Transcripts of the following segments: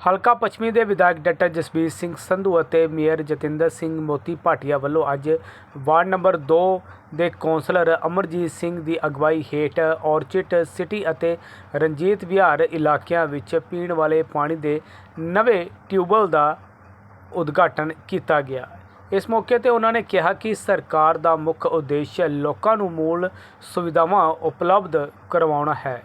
ਹਲਕਾ ਪੱਛਮੀ ਦੇ ਵਿਧਾਇਕ ਡਾਕਟਰ ਜਸਬੀਰ ਸਿੰਘ ਸੰਧੂ ਅਤੇ ਮੇਅਰ ਜਤਿੰਦਰ ਸਿੰਘ ਮੋਤੀ ਭਾਟੀਆ ਵੱਲੋਂ ਅੱਜ ਵਾਰਡ ਨੰਬਰ 2 ਦੇ ਕੌਂਸਲਰ ਅਮਰਜੀਤ ਸਿੰਘ ਦੀ ਅਗਵਾਈ ਹੇਠ ਔਰਚਿਟ ਸਿਟੀ ਅਤੇ ਰਣਜੀਤ ਵਿਹਾਰ ਇਲਾਕਿਆਂ ਵਿੱਚ ਪੀਣ ਵਾਲੇ ਪਾਣੀ ਦੇ ਨਵੇਂ ਟਿਊਬਵੈੱਲ ਦਾ ਉਦਘਾਟਨ ਕੀਤਾ ਗਿਆ। ਇਸ ਮੌਕੇ ਤੇ ਉਹਨਾਂ ਨੇ ਕਿਹਾ ਕਿ ਸਰਕਾਰ ਦਾ ਮੁੱਖ ਉਦੇਸ਼ ਲੋਕਾਂ ਨੂੰ ਮੂਲ ਸੁਵਿਧਾਵਾਂ ਉਪਲਬਧ ਕਰਵਾਉਣਾ ਹੈ,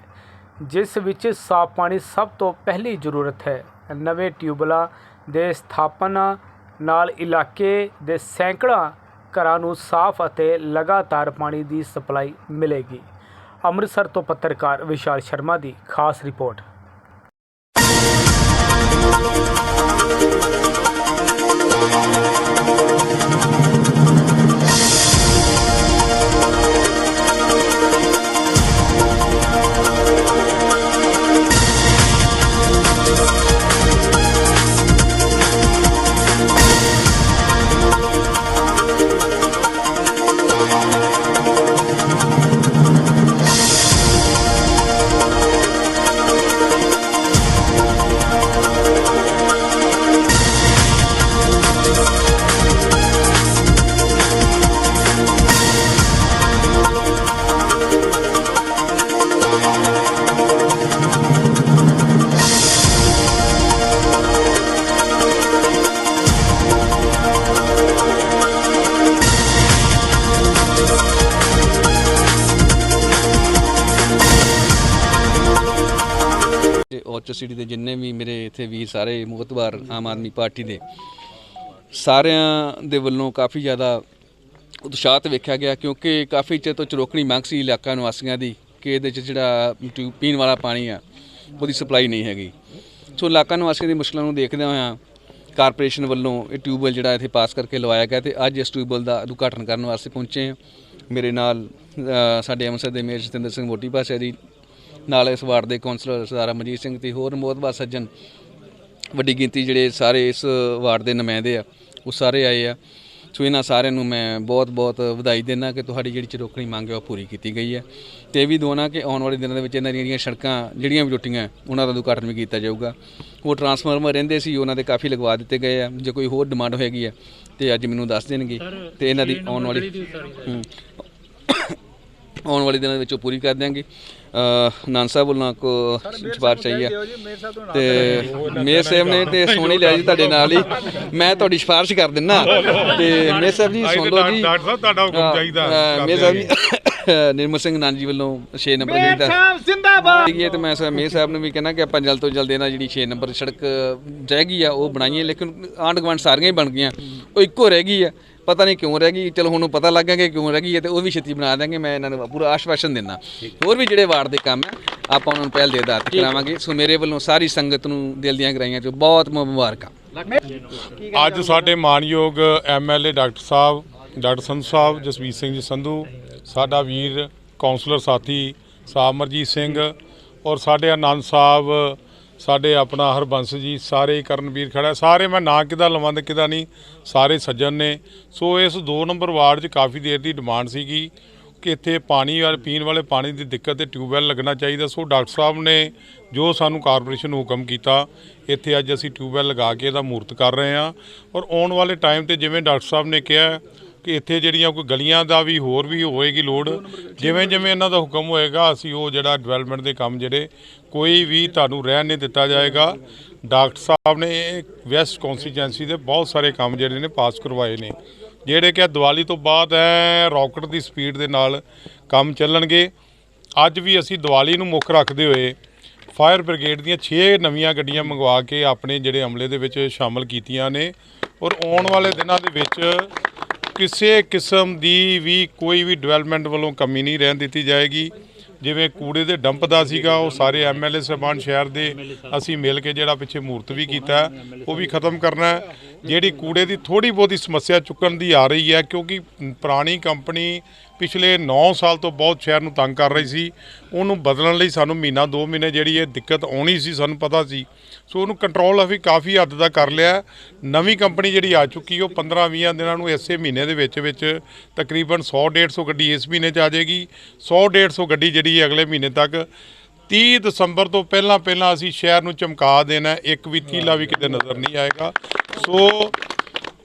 ਜਿਸ ਵਿੱਚ ਸਾਫ਼ ਪਾਣੀ ਸਭ ਤੋਂ ਪਹਿਲੀ ਜ਼ਰੂਰਤ ਹੈ। ਨਵੇਂ ਟਿਊਬਲਾਂ ਦੇ ਸਥਾਪਨਾ ਨਾਲ ਇਲਾਕੇ ਦੇ ਸੈਂਕੜਾ ਘਰਾਂ ਨੂੰ ਸਾਫ਼ ਅਤੇ ਲਗਾਤਾਰ ਪਾਣੀ ਦੀ ਸਪਲਾਈ ਮਿਲੇਗੀ। ਅੰਮ੍ਰਿਤਸਰ ਤੋਂ ਪੱਤਰਕਾਰ ਵਿਸ਼ਾਲ ਸ਼ਰਮਾ ਦੀ ਖਾਸ ਰਿਪੋਰਟ। ਤੇ ਔਰਚਡ ਸਿਟੀ ਦੇ ਜਿੰਨੇ ਵੀ ਮੇਰੇ ਇੱਥੇ ਵੀਰ ਸਾਰੇ ਮੁਖਤਬਾਰ ਆਮ ਆਦਮੀ ਪਾਰਟੀ ਦੇ, ਸਾਰਿਆਂ ਦੇ ਵੱਲੋਂ ਕਾਫੀ ਜ਼ਿਆਦਾ ਉਤਸ਼ਾਹਤ ਵੇਖਿਆ ਗਿਆ ਕਿਉਂਕਿ ਕਾਫੀ ਚਿਰ ਤੋਂ ਚਰੋਕਣੀ ਮੰਗ ਸੀ ਇਲਾਕਾ ਨਿਵਾਸੀਆਂ ਦੀ ਕਿ ਇਹਦੇ 'ਚ ਜਿਹੜਾ ਟਿਊ- ਪੀਣ ਵਾਲਾ ਪਾਣੀ ਆ, ਉਹਦੀ ਸਪਲਾਈ ਨਹੀਂ ਹੈਗੀ। ਸੋ ਇਲਾਕਾ ਨਿਵਾਸੀਆਂ ਦੀ ਮੁਸ਼ਕਲਾਂ ਨੂੰ ਦੇਖਦੇ ਹੋਇਆਂ ਕਾਰਪੋਰੇਸ਼ਨ ਵੱਲੋਂ ਇਹ ਟਿਊਬਵੈੱਲ ਜਿਹੜਾ ਇੱਥੇ ਪਾਸ ਕਰਕੇ ਲਵਾਇਆ ਗਿਆ ਤੇ ਅੱਜ ਇਸ ਟਿਊਬਵੈੱਲ ਦਾ ਉਦਘਾਟਨ ਕਰਨ ਵਾਸਤੇ ਪਹੁੰਚੇ ਹਾਂ। ਮੇਰੇ ਨਾਲ ਸਾਡੇ ਅੰਮ੍ਰਿਤਸਰ ਦੇ ਮੇਅਰ ਜਤਿੰਦਰ ਸਿੰਘ ਮੋਟੀ ਪਾਸਾ ਜੀ ਨਾਲ ਇਸ ਵਾਰਡ ਦੇ ਕੌਂਸਲਰ ਸਰਦਾਰ ਅਮਰਜੀਤ ਸਿੰਘ ਤੇ ਹੋਰ ਮੋਹਤਬਾਰ ਸੱਜਣ ਵੱਡੀ ਗਿਣਤੀ ਜਿਹੜੇ ਸਾਰੇ ਇਸ ਵਾਰਡ ਦੇ ਨੁਮਾਇੰਦੇ ਆ ਉਹ ਸਾਰੇ ਆਏ ਆ। ਸੋ ਇਹਨਾਂ ਸਾਰਿਆਂ ਨੂੰ ਮੈਂ ਬਹੁਤ-ਬਹੁਤ ਵਧਾਈ ਦਿੰਦਾ ਕਿ ਤੁਹਾਡੀ ਜਿਹੜੀ ਚਰੋਕਣੀ ਮੰਗ ਹੈ ਉਹ ਪੂਰੀ ਕੀਤੀ ਗਈ ਹੈ। ਤੇ ਇਹ ਵੀ ਦੋਨਾ ਕਿ ਆਉਣ ਵਾਲੇ ਦਿਨਾਂ ਦੇ ਵਿੱਚ ਇਹਨਾਂ ਦੀਆਂ ਜਿਹੜੀਆਂ ਸੜਕਾਂ ਜਿਹੜੀਆਂ ਵੀ ਟੁੱਟੀਆਂ ਉਹਨਾਂ ਦਾ ਉਦਘਾਟਨ ਵੀ ਕੀਤਾ ਜਾਊਗਾ। ਉਹ ਟਰਾਂਸਫਾਰਮਰ ਰਹਿੰਦੇ ਸੀ ਉਹਨਾਂ ਦੇ ਕਾਫੀ ਲਗਵਾ ਦਿੱਤੇ ਗਏ ਆ। ਜੇ ਕੋਈ ਹੋਰ ਡਿਮਾਂਡ ਹੋਏਗੀ ਆ ਤੇ ਅੱਜ ਮੈਨੂੰ ਦੱਸ ਦੇਣਗੇ। ਤੇ ਇਹਨਾਂ ਦੀ ਆਉਣ ਵਾਲੀ। ਆਉਣ ਵਾਲੇ ਦਿਨਾਂ ਦੇ ਵਿੱਚ ਉਹ ਪੂਰੀ ਕਰ ਦਿਆਂਗੇ। ਨਾਨ ਸਾਹਿਬ ਵੱਲੋਂ ਕੋ ਸਿਫਾਰਿਸ਼ ਚਾਹੀਏ ਤੇ ਮੇਰ ਸਾਹਿਬ ਨੇ ਤੇ ਸੋਣੀ ਲਿਆ ਜੀ ਤੁਹਾਡੇ ਨਾਲ ਹੀ। ਮੈਂ ਤੁਹਾਡੀ ਸਿਫਾਰਿਸ਼ ਕਰ ਦਿੰਨਾ। ਤੇ ਮੇਰ ਸਾਹਿਬ ਜੀ ਸੁਣ ਲਓ ਜੀ। ਡਾਕਟਰ ਸਾਹਿਬ ਤੁਹਾਡਾ ਹੁਕਮ ਚਾਹੀਦਾ। ਮੇਰ ਸਾਹਿਬ ਜੀ ਨਿਰਮਲ ਸਿੰਘ ਨਾਨ ਜੀ ਵੱਲੋਂ 6 ਨੰਬਰ ਜਿਹੜੀ ਦਾ ਜਿੰਦਾਬਾਦ। ਇਹ ਤੇ ਮੈਂ ਸਾਹਿਬ ਮੇਰ ਸਾਹਿਬ ਨੂੰ ਵੀ ਕਹਿਣਾ ਕਿ ਆਪਾਂ ਜਲਦ ਤੋਂ ਜਲਦ ਇਹਨਾਂ ਜਿਹੜੀ 6 ਨੰਬਰ ਸੜਕ ਜਾਏਗੀ ਆ ਉਹ ਬਣਾਈਏ। ਲੇਕਿਨ ਆਂਢ ਗੁਆਂਢ ਸਾਰੀਆਂ ਹੀ ਬਣ ਗਈਆਂ। ਉਹ ਇੱਕੋ ਰਹਿ ਗਈ ਆ। ਪਤਾ ਨਹੀਂ ਕਿਉਂ ਰਹਿ ਗਈ ਚਲੋ ਹੁਣ ਪਤਾ ਲੱਗ ਗਿਆ ਕਿ ਕਿਉਂ ਰਹਿ ਗਈ ਹੈ ਤੇ ਉਹ ਵੀ ਛੇਤੀ ਬਣਾ ਦਾਂਗੇ ਮੈਂ ਇਹਨਾਂ ਨੂੰ ਪੂਰਾ ਆਸ਼ਵਾਸਨ ਦਿੰਦਾ। ਹੋਰ ਵੀ ਜਿਹੜੇ ਵਾਰਡ ਦੇ ਕੰਮ ਹੈ ਆਪਾਂ ਉਹਨਾਂ ਨੂੰ ਪਹਿਲ ਦੇ ਆਧਾਰ ਤੇ ਕਰਾਵਾਂਗੇ। ਸੋ ਮੇਰੇ ਵੱਲੋਂ ਸਾਰੀ ਸੰਗਤ ਨੂੰ ਦਿਲ ਦੀਆਂ ਗਰਾਈਆਂ ਚ ਬਹੁਤ ਮੁਬਾਰਕਾਂ। ਅੱਜ ਸਾਡੇ ਮਾਨਯੋਗ MLA doctor sahib doctor Sandhu sahib Jasvir Singh ji Sandhu ਸਾਡਾ ਵੀਰ ਕਾਉਂਸਲਰ ਸਾਥੀ ਸਾਮਰਜੀਤ ਸਿੰਘ ਔਰ ਸਾਡੇ ਆਨੰਦ ਸਾਹਿਬ ਸਾਡੇ ਆਪਣਾ ਹਰਬੰਸ ਜੀ, ਸਾਰੇ ਕਰਨਵੀਰ ਖੜਾ ਸਾਰੇ ਮੈਂ ਨਾਂ ਕਿਦਾ ਲਵਾਂ ਤੇ ਕਿਦਾ ਨਹੀਂ, ਸਾਰੇ ਸੱਜਣ ਨੇ। ਸੋ ਇਸ 2 ਨੰਬਰ ਵਾਰਡ 'ਚ ਕਾਫੀ ਦੇਰ ਦੀ ਡਿਮਾਂਡ ਸੀਗੀ ਕਿ ਇੱਥੇ ਪਾਣੀ ਵਾਲੇ, ਪੀਣ ਵਾਲੇ ਪਾਣੀ ਦੀ ਦਿੱਕਤ ਤੇ ਟਿਊਬਵੈੱਲ ਲੱਗਣਾ ਚਾਹੀਦਾ। ਸੋ ਡਾਕਟਰ ਸਾਹਿਬ ਨੇ ਜੋ ਸਾਨੂੰ ਕਾਰਪੋਰੇਸ਼ਨ ਨੂੰ ਹੁਕਮ ਕੀਤਾ, ਇੱਥੇ ਅੱਜ ਅਸੀਂ ਟਿਊਬਵੈੱਲ ਲਗਾ ਕੇ ਇਹਦਾ ਮੂਰਤ ਕਰ ਰਹੇ ਹਾਂ। ਔਰ ਆਉਣ ਵਾਲੇ ਟਾਈਮ ਤੇ ਜਿਵੇਂ ਡਾਕਟਰ ਸਾਹਿਬ ਨੇ ਕਿਹਾ ਕਿ ਇੱਥੇ ਜਿਹੜੀਆਂ ਕੋਈ ਗਲੀਆਂ ਦਾ ਵੀ ਹੋਰ ਵੀ ਹੋਏਗੀ ਲੋੜ ਜਿਵੇਂ ਜਿਵੇਂ ਇਹਨਾਂ ਦਾ ਹੁਕਮ ਹੋਏਗਾ ਅਸੀਂ ਉਹ ਜਿਹੜਾ ਡਿਵੈਲਪਮੈਂਟ ਦੇ ਕੰਮ ਜਿਹੜੇ ਕੋਈ ਵੀ ਤੁਹਾਨੂੰ ਰਹਿਣ ਨਹੀਂ ਦਿੱਤਾ ਜਾਏਗਾ। ਡਾਕਟਰ ਸਾਹਿਬ ਨੇ ਵੈਸਟ ਕੌਂਸਟੀਚੁਐਂਸੀ ਦੇ ਬਹੁਤ ਸਾਰੇ ਕੰਮ ਜਿਹੜੇ ਨੇ ਪਾਸ ਕਰਵਾਏ ਨੇ ਜਿਹੜੇ ਕਿ ਦੀਵਾਲੀ ਤੋਂ ਬਾਅਦ ਐ ਰਾਕਟ ਦੀ ਸਪੀਡ ਦੇ ਨਾਲ ਕੰਮ ਚੱਲਣਗੇ। ਅੱਜ ਵੀ ਅਸੀਂ ਦੀਵਾਲੀ ਨੂੰ ਮੁੱਖ ਰੱਖਦੇ ਹੋਏ ਫਾਇਰ ਬ੍ਰਿਗੇਡ ਦੀਆਂ 6 ਨਵੀਆਂ ਗੱਡੀਆਂ ਮੰਗਵਾ ਕੇ ਆਪਣੇ ਜਿਹੜੇ ਅਮਲੇ ਦੇ ਵਿੱਚ ਸ਼ਾਮਲ ਕੀਤੀਆਂ ਨੇ। ਔਰ ਆਉਣ ਵਾਲੇ ਦਿਨਾਂ ਦੇ ਵਿੱਚ ਕਿਸੇ ਕਿਸਮ ਦੀ ਵੀ ਕੋਈ ਵੀ ਡਿਵੈਲਪਮੈਂਟ ਵੱਲੋਂ ਕਮੀ ਨਹੀਂ ਰਹਿਣ ਦਿੱਤੀ ਜਾਏਗੀ। ਜਿਵੇਂ ਕੂੜੇ ਦੇ ਡੰਪ ਦਾ ਸੀਗਾ, ਉਹ ਸਾਰੇ ਐਮਐਲਏ ਸਾਹਿਬਾਨ ਸ਼ਹਿਰ ਦੇ ਅਸੀਂ ਮਿਲ ਕੇ ਜਿਹੜਾ ਪਿੱਛੇ ਮੂਰਤ ਵੀ ਕੀਤਾ, ਉਹ ਵੀ ਖਤਮ ਕਰਨਾ ਜਿਹੜੀ ਕੂੜੇ ਦੀ ਥੋੜੀ ਬਹੁਤੀ ਸਮੱਸਿਆ ਚੁੱਕਣ ਦੀ ਆ ਰਹੀ ਹੈ, ਕਿਉਂਕਿ ਪੁਰਾਣੀ ਕੰਪਨੀ ਪਿਛਲੇ 9 ਸਾਲ ਤੋਂ ਬਹੁਤ ਸ਼ਹਿਰ ਨੂੰ ਤੰਗ ਕਰ ਰਹੀ ਸੀ। ਉਹਨੂੰ ਬਦਲਣ ਲਈ ਸਾਨੂੰ ਮਹੀਨਾ 2 ਮਹੀਨੇ ਜਿਹੜੀ ਇਹ ਦਿੱਕਤ ਆਉਣੀ ਸੀ, ਸਾਨੂੰ ਪਤਾ ਸੀ। ਸੋ ਉਹਨੂੰ ਕੰਟਰੋਲ ਅਸੀਂ ਕਾਫੀ ਹੱਦ ਤੱਕ ਕਰ ਲਿਆ। ਨਵੀਂ ਕੰਪਨੀ ਜਿਹੜੀ ਆ ਚੁੱਕੀ, ਉਹ 15-20 ਦਿਨਾਂ ਨੂੰ ਇਸੇ ਮਹੀਨੇ ਦੇ ਵਿੱਚ ਵਿੱਚ ਤਕਰੀਬਨ 100-150 ਗੱਡੀ ਇਸ ਮਹੀਨੇ 'ਚ ਆ ਜਾਏਗੀ। 100-150 ਗੱਡੀ ਜਿਹੜੀ ਹੈ ਅਗਲੇ ਮਹੀਨੇ ਤੱਕ। 30 ਦਸੰਬਰ ਤੋਂ ਪਹਿਲਾਂ ਪਹਿਲਾਂ ਅਸੀਂ ਸ਼ਹਿਰ ਨੂੰ ਚਮਕਾ ਦੇਣਾ, ਇੱਕ ਵੀ ਤੀਲਾ ਵੀ ਕਿਤੇ ਨਜ਼ਰ ਨਹੀਂ ਆਏਗਾ। ਸੋ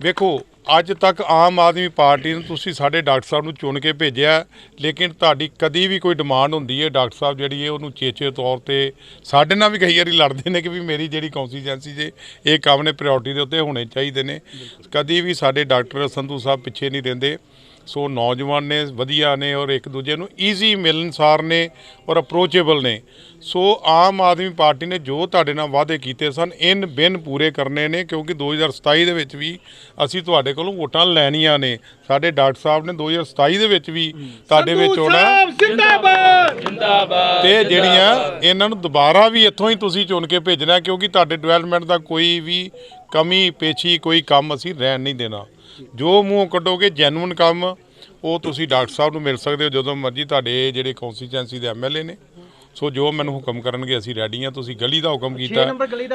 ਵੇਖੋ, ਅੱਜ ਤੱਕ ਆਮ ਆਦਮੀ ਪਾਰਟੀ ਨੂੰ ਤੁਸੀਂ ਸਾਡੇ ਡਾਕਟਰ ਸਾਹਿਬ ਨੂੰ ਚੁਣ ਕੇ ਭੇਜਿਆ ਲੇਕਿਨ ਤੁਹਾਡੀ ਕਦੀ ਵੀ ਕੋਈ ਡਿਮਾਂਡ ਹੁੰਦੀ ਹੈ ਡਾਕਟਰ ਸਾਹਿਬ ਜਿਹੜੀ ਹੈ ਉਹਨੂੰ ਚੇਚੇ ਤੌਰ ਤੇ ਸਾਡੇ ਨਾਲ ਵੀ ਕਈ ਵਾਰੀ ਲੜਦੇ ਨੇ ਕਿ ਵੀ ਮੇਰੀ ਜਿਹੜੀ ਕੌਂਸਟੀਚੁਐਂਸੀ ਜੇ, ਇਹ ਕੰਮ ਨੇ ਪ੍ਰਾਇੋਰਟੀ ਦੇ ਉੱਤੇ ਹੋਣੇ ਚਾਹੀਦੇ ਨੇ। ਕਦੀ ਵੀ ਸਾਡੇ ਡਾਕਟਰ ਸੰਧੂ ਸਾਹਿਬ ਪਿੱਛੇ ਨਹੀਂ ਰਹਿੰਦੇ ਸੋ ਨੌਜਵਾਨ ਨੇ ਵਧੀਆ ਨੇ ਔਰ ਇੱਕ ਦੂਜੇ ਨੂੰ ਈਜ਼ੀ ਮਿਲਨਸਾਰ ਨੇ ਔਰ ਅਪਰੋਚੇਬਲ ਨੇ। ਸੋ ਆਮ ਆਦਮੀ ਪਾਰਟੀ ਨੇ ਜੋ ਤੁਹਾਡੇ ਨਾਲ ਵਾਅਦੇ ਕੀਤੇ ਸਨ ਇਨ ਬਿਨ ਪੂਰੇ ਕਰਨੇ ਨੇ ਕਿਉਂਕਿ 2027 ਦੇ ਵਿੱਚ ਵੀ ਅਸੀਂ ਤੁਹਾਡੇ ਕੋਲੋਂ ਵੋਟਾਂ ਲੈਣੀਆਂ ਨੇ। ਸਾਡੇ ਡਾਕਟਰ ਸਾਹਿਬ ਨੇ 2027 ਦੇ ਵਿੱਚ ਵੀ ਤੁਹਾਡੇ ਵਿੱਚ ਆਉਣਾ ਤੇ ਜਿਹੜੀਆਂ ਇਹਨਾਂ ਨੂੰ ਦੁਬਾਰਾ ਵੀ ਇੱਥੋਂ ਹੀ ਤੁਸੀਂ ਚੁਣ ਕੇ ਭੇਜਣਾ ਕਿਉਂਕਿ ਤੁਹਾਡੇ ਡਿਵੈਲਪਮੈਂਟ ਦਾ ਕੋਈ ਵੀ ਕਮੀ ਪੇਚੀ ਕੋਈ ਕੰਮ ਅਸੀਂ ਰਹਿਣ ਨਹੀਂ ਦੇਣਾ। ਜੋ ਮੂੰਹ ਕੱਢੋਗੇ ਜੈਨੂਇਨ ਕੰਮ, ਉਹ ਤੁਸੀਂ ਡਾਕਟਰ ਸਾਹਿਬ ਨੂੰ ਮਿਲ ਸਕਦੇ ਹੋ ਜਦੋਂ ਮਰਜ਼ੀ। ਤੁਹਾਡੇ ਜਿਹੜੇ ਕੌਂਸਟੀਚੁਐਂਸੀ ਦੇ ਐਮਐਲਏ ਨੇ। ਸੋ ਜੋ ਮੈਨੂੰ ਹੁਕਮ ਕਰਨਗੇ ਅਸੀਂ ਰੈਡੀ ਹਾਂ। ਤੁਸੀਂ ਗਲੀ ਦਾ ਹੁਕਮ ਕੀਤਾ।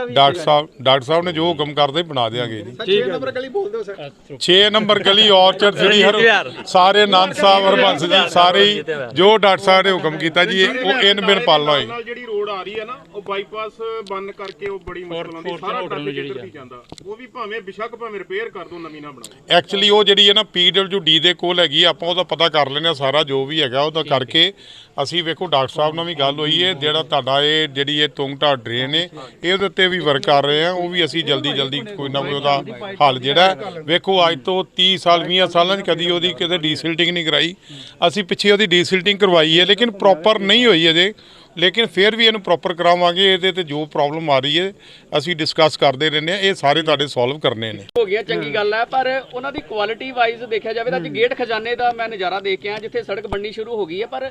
ਡਾਕਟਰ ਸਾਹਿਬ ਡਾਕਟਰ ਸਾਹਿਬ ਨੇ ਜੋ ਹੁਕਮ ਕਰਦੇ ਬਣਾ ਦੇਾਂਗੇ ਜੀ। 6 ਨੰਬਰ ਗਲੀ ਬੋਲ ਦਿਓ ਸਰ। 6 ਨੰਬਰ ਗਲੀ ਔਰਚਰਡ ਸਿਟੀ ਹਰ ਸਾਰੇ ਆਨੰਦ ਸਾਹਿਬ ਹਰਬੰਸ ਜੀ ਸਾਰੇ ਹੀ ਜੋ ਡਾਕਟਰ ਸਾਹਿਬ ਨੇ ਹੁਕਮ ਕੀਤਾ ਜੀ ਉਹ ਇਨ ਬਿਨ ਪਾਲਣਾ ਨਾਲ ਜਿਹੜੀ ਰੋਡ ਆ ਰਹੀ ਹੈ ਨਾ ਉਹ ਬਾਈਪਾਸ ਬੰਦ ਕਰਕੇ ਉਹ ਬੜੀ ਮੁਸ਼ਕਲ ਆਉਂਦੀ ਸਾਰਾ ਟ੍ਰੈਫਿਕ ਇੱਧਰ ਦੀ ਜਾਂਦਾ। ਉਹ ਵੀ ਭਾਵੇਂ ਬਿਸ਼ੱਕ ਭਾਵੇਂ ਰਿਪੇਅਰ ਕਰ ਦੋ ਨਵੀਂ ਨਾ ਬਣਾਓ। ਐਕਚੁਅਲੀ ਉਹ ਜਿਹੜੀ ਹੈ ਨਾ ਪੀਡਬਲਯੂਡੀ ਦੇ ਕੋਲ ਹੈਗੀ ਆ, ਆਪਾਂ ਉਹਦਾ ਪਤਾ ਕਰ ਹਾਂ ਸਾਰਾ ਜੋ ਵੀ ਹੈਗਾ ਉਹਦਾ ਕਰਕੇ ਅਸੀਂ ਵੇਖੋ ਡਾਕਟਰ ਸਾਹਿਬ ਨਾਲ ਵੀ ਗੱਲ ਹੋਈ ਹੈ ਜਿਹੜਾ ਤੁਹਾਡਾ ਇਹ ਜਿਹੜੀ ਇਹ ਤੁੰਗਟਾ ਡਰੇਨ ਹੈ ਇਹ ਉਹਦੇ ਉੱਤੇ ਵੀ ਵਰਕ ਕਰ ਰਹੇ ਆ ਉਹ ਵੀ ਅਸੀਂ ਜਲਦੀ ਜਲਦੀ ਕੋਈ ਨਾ ਕੋਈ ਉਹਦਾ ਹੱਲ ਜਿਹੜਾ ਵੇਖੋ ਅੱਜ ਤੋਂ 30 ਸਾਲ 20 ਸਾਲਾਂ 'ਚ ਕਦੀ ਉਹਦੀ ਕਿਤੇ ਡੀਸਿਲਟਿੰਗ ਨਹੀਂ ਕਰਾਈ। ਅਸੀਂ ਪਿੱਛੇ ਉਹਦੀ ਡੀਸਿਲਟਿੰਗ ਕਰਵਾਈ ਹੈ ਲੇਕਿਨ ਪ੍ਰੋਪਰ ਨਹੀਂ ਹੋਈ ਅਜੇ। ਲੇਕਿਨ ਫਿਰ ਵੀ ਇਹਨੂੰ ਪ੍ਰੋਪਰ ਕਰਾਵਾਂਗੇ ਇਹਦੇ ਤੇ ਜੋ ਪ੍ਰੋਬਲਮ ਆ ਰਹੀ ਹੈ ਅਸੀਂ ਡਿਸਕਸ ਕਰਦੇ ਰਹਿੰਦੇ ਆ ਇਹ ਸਾਰੇ ਤੁਹਾਡੇ ਸੋਲਵ ਕਰਨੇ ਨੇ। ਹੋ ਗਿਆ ਚੰਗੀ ਗੱਲ ਹੈ ਪਰ ਉਹਨਾਂ ਦੀ ਕੁਆਲਿਟੀ ਵਾਈਜ਼ ਦੇਖਿਆ ਜਾਵੇ ਤਾਂ ਅੱਜ ਗੇਟ ਖਜ਼ਾਨੇ ਦਾ ਮੈਂ ਨਜ਼ਾਰਾ ਦੇਖ ਕੇ ਆਇਆ ਜਿੱਥੇ ਸੜਕ ਬਣਨੀ ਸ਼ੁਰੂ ਹੋ ਗਈ ਹੈ ਪਰ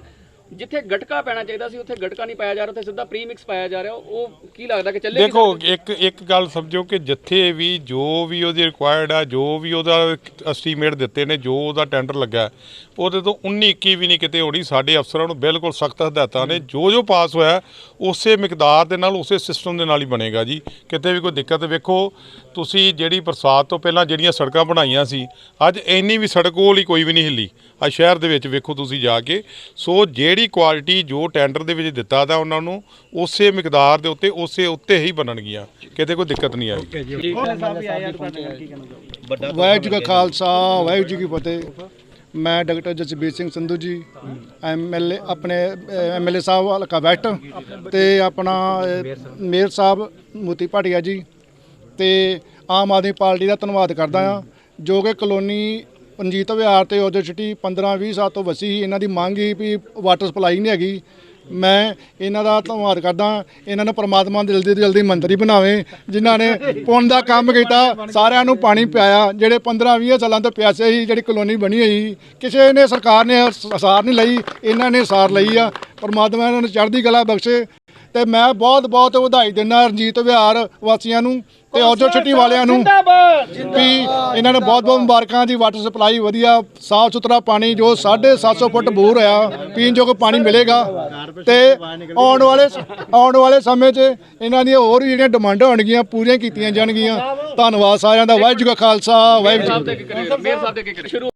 ਜਿੱਥੇ ਗਟਕਾ ਪੈਣਾ ਚਾਹੀਦਾ ਸੀ ਉੱਥੇ ਗਟਕਾ ਨਹੀਂ ਪਾਇਆ ਜਾ ਰਿਹਾ ਉੱਥੇ ਸਿੱਧਾ ਪ੍ਰੀਮਿਕਸ ਪਾਇਆ ਜਾ ਰਿਹਾ ਉਹ ਕੀ ਲੱਗਦਾ ਕਿ ਚੱਲੇਗੀ ਦੇਖੋ ਇੱਕ ਇੱਕ ਗੱਲ ਸਮਝੋ ਕਿ ਜਿੱਥੇ ਵੀ ਜੋ ਵੀ ਉਹਦੀ ਰਿਕੁਆਇਰਡ ਆ ਜੋ ਵੀ ਉਹਦਾ ਐਸਟੀਮੇਟ ਦਿੱਤੇ ਨੇ ਜੋ ਉਹਦਾ ਟੈਂਡਰ ਲੱਗਾ ਉਹਦੇ ਤੋਂ 19 21 ਵੀ ਨਹੀਂ ਕਿਤੇ ਹੋਣੀ ਸਾਡੇ ਅਫਸਰਾਂ ਨੂੰ ਬਿਲਕੁਲ ਸਖਤ ਹਦਾਇਤਾਂ ਨੇ। ਜੋ ਜੋ ਪਾਸ ਹੋਇਆ ਉਸੇ ਮਿਕਦਾਰ ਦੇ ਨਾਲ ਉਸੇ ਸਿਸਟਮ ਦੇ ਨਾਲ ਹੀ ਬਣੇਗਾ ਜੀ। ਕਿਤੇ ਵੀ ਕੋਈ ਦਿੱਕਤ ਵੇਖੋ ਤੁਸੀਂ ਜਿਹੜੀ ਬਰਸਾਤ ਤੋਂ ਪਹਿਲਾਂ ਜਿਹੜੀਆਂ ਸੜਕਾਂ ਬਣਾਈਆਂ ਸੀ ਅੱਜ ਇੰਨੀ ਵੀ ਸੜਕ ਉਹ ਲਈ ਕੋਈ ਵੀ ਨਹੀਂ ਹਿੱਲੀ। ਆ ਸ਼ਹਿਰ ਦੇ ਵਿੱਚ ਵੇਖੋ ਤੁਸੀਂ ਜਾ ਕੇ। ਸੋ ਜਿਹੜੀ ਕੁਆਲਿਟੀ ਜੋ ਟੈਂਡਰ ਦੇ ਵਿੱਚ ਦਿੱਤਾ ਤਾਂ ਉਹਨਾਂ ਨੂੰ ਉਸੇ ਮਿਕਦਾਰ ਦੇ ਉੱਤੇ ਉਸੇ ਉੱਤੇ ਹੀ ਬਣਨਗੀਆਂ। ਕਿਤੇ ਕੋਈ ਦਿੱਕਤ ਨਹੀਂ ਆਏਗੀ ਵਾਹਿਗੁਰੂ ਜੀ ਕਾ ਖਾਲਸਾ ਵਾਹਿਗੁਰੂ ਜੀ ਕੀ ਫਤਿਹ। ਮੈਂ ਡਾਕਟਰ ਜਸਬੀਰ ਸਿੰਘ ਸੰਧੂ ਜੀ ਐਮਐਲਏ ਆਪਣੇ ਐਮਐਲਏ ਸਾਹਿਬ ਹਲਕਾ ਵੈਸਟ ਤੇ ਆਪਣਾ ਮੇਅਰ ਸਾਹਿਬ ਮੋਤੀ ਭਾਟੀਆ ਜੀ ਤੇ ਆਮ ਆਦਮੀ ਪਾਰਟੀ ਦਾ ਧੰਨਵਾਦ ਕਰਦਾ ਆ ਜੋ ਕਿ ਕਲੋਨੀ ਰਣਜੀਤ ਵਿਹਾਰ ਤੇ ਉਹਦੇ ਸਿਟੀ 15 20 ਸਾਲ ਤੋਂ ਵਸੀ ਇਹਨਾਂ ਦੀ ਮੰਗ ਹੀ ਵੀ ਵਾਟਰ ਸਪਲਾਈ ਨਹੀਂ ਹੈਗੀ। ਮੈਂ ਇਹਨਾਂ ਦਾ ਧੰਨਵਾਦ ਕਰਦਾ, ਇਹਨਾਂ ਨੂੰ ਪ੍ਰਮਾਤਮਾ ਜਲਦੀ ਤੋਂ ਜਲਦੀ ਮੰਤਰੀ ਬਣਾਵੇ, ਜਿਨ੍ਹਾਂ ਨੇ ਪੁੰਨ ਦਾ ਕੰਮ ਕੀਤਾ, ਸਾਰਿਆਂ ਨੂੰ ਪਾਣੀ ਪਿਆਇਆ, ਜਿਹੜੇ 15 20 ਸਾਲਾਂ ਤੋਂ ਪਿਆਸੇ ਸੀ, ਜਿਹੜੀ ਕਲੋਨੀ ਬਣੀ ਹੋਈ ਕਿਸੇ ਨੇ ਸਰਕਾਰ ਨੇ ਸਾਰ ਨਹੀਂ ਲਈ, ਇਹਨਾਂ ਨੇ ਸਾਰ ਲਈ ਆ, ਪ੍ਰਮਾਤਮਾ ਇਹਨਾਂ ਨੂੰ ਚੜ੍ਹਦੀ ਕਲਾ ਬਖਸ਼ੇ। ਤੇ ਮੈਂ ਬਹੁਤ ਬਹੁਤ ਵਧਾਈ ਦਿੰਦਾ ਰਣਜੀਤ ਵਿਹਾਰ ਵਾਸੀਆਂ ਨੂੰ ਤੇ ਆਜੋ ਛੁੱਟੀ ਵਾਲਿਆਂ ਨੂੰ ਵੀ ਇਹਨਾਂ ਨੇ ਬਹੁਤ ਬਹੁਤ ਮੁਬਾਰਕਾਂ ਜੀ ਵਾਟਰ ਸਪਲਾਈ ਵਧੀਆ ਸਾਫ਼ ਸੁਥਰਾ ਪਾਣੀ ਜੋ 750 ਫੁੱਟ ਬੋਰ ਹੋਇਆ ਪੀਣ ਯੋਗ ਪਾਣੀ ਮਿਲੇਗਾ। ਤੇ ਆਉਣ ਵਾਲੇ ਆਉਣ ਵਾਲੇ ਸਮੇਂ 'ਚ ਇਹਨਾਂ ਦੀਆਂ ਹੋਰ ਵੀ ਜਿਹੜੀਆਂ ਡਿਮਾਂਡਾਂ ਹੋਣਗੀਆਂ ਪੂਰੀਆਂ ਕੀਤੀਆਂ ਜਾਣਗੀਆਂ। ਧੰਨਵਾਦ ਸਾਰਿਆਂ ਦਾ ਵਾਹਿਗੁਰੂ ਜੀ ਕਾ ਖਾਲਸਾ ਵਾਹਿਗੁਰੂ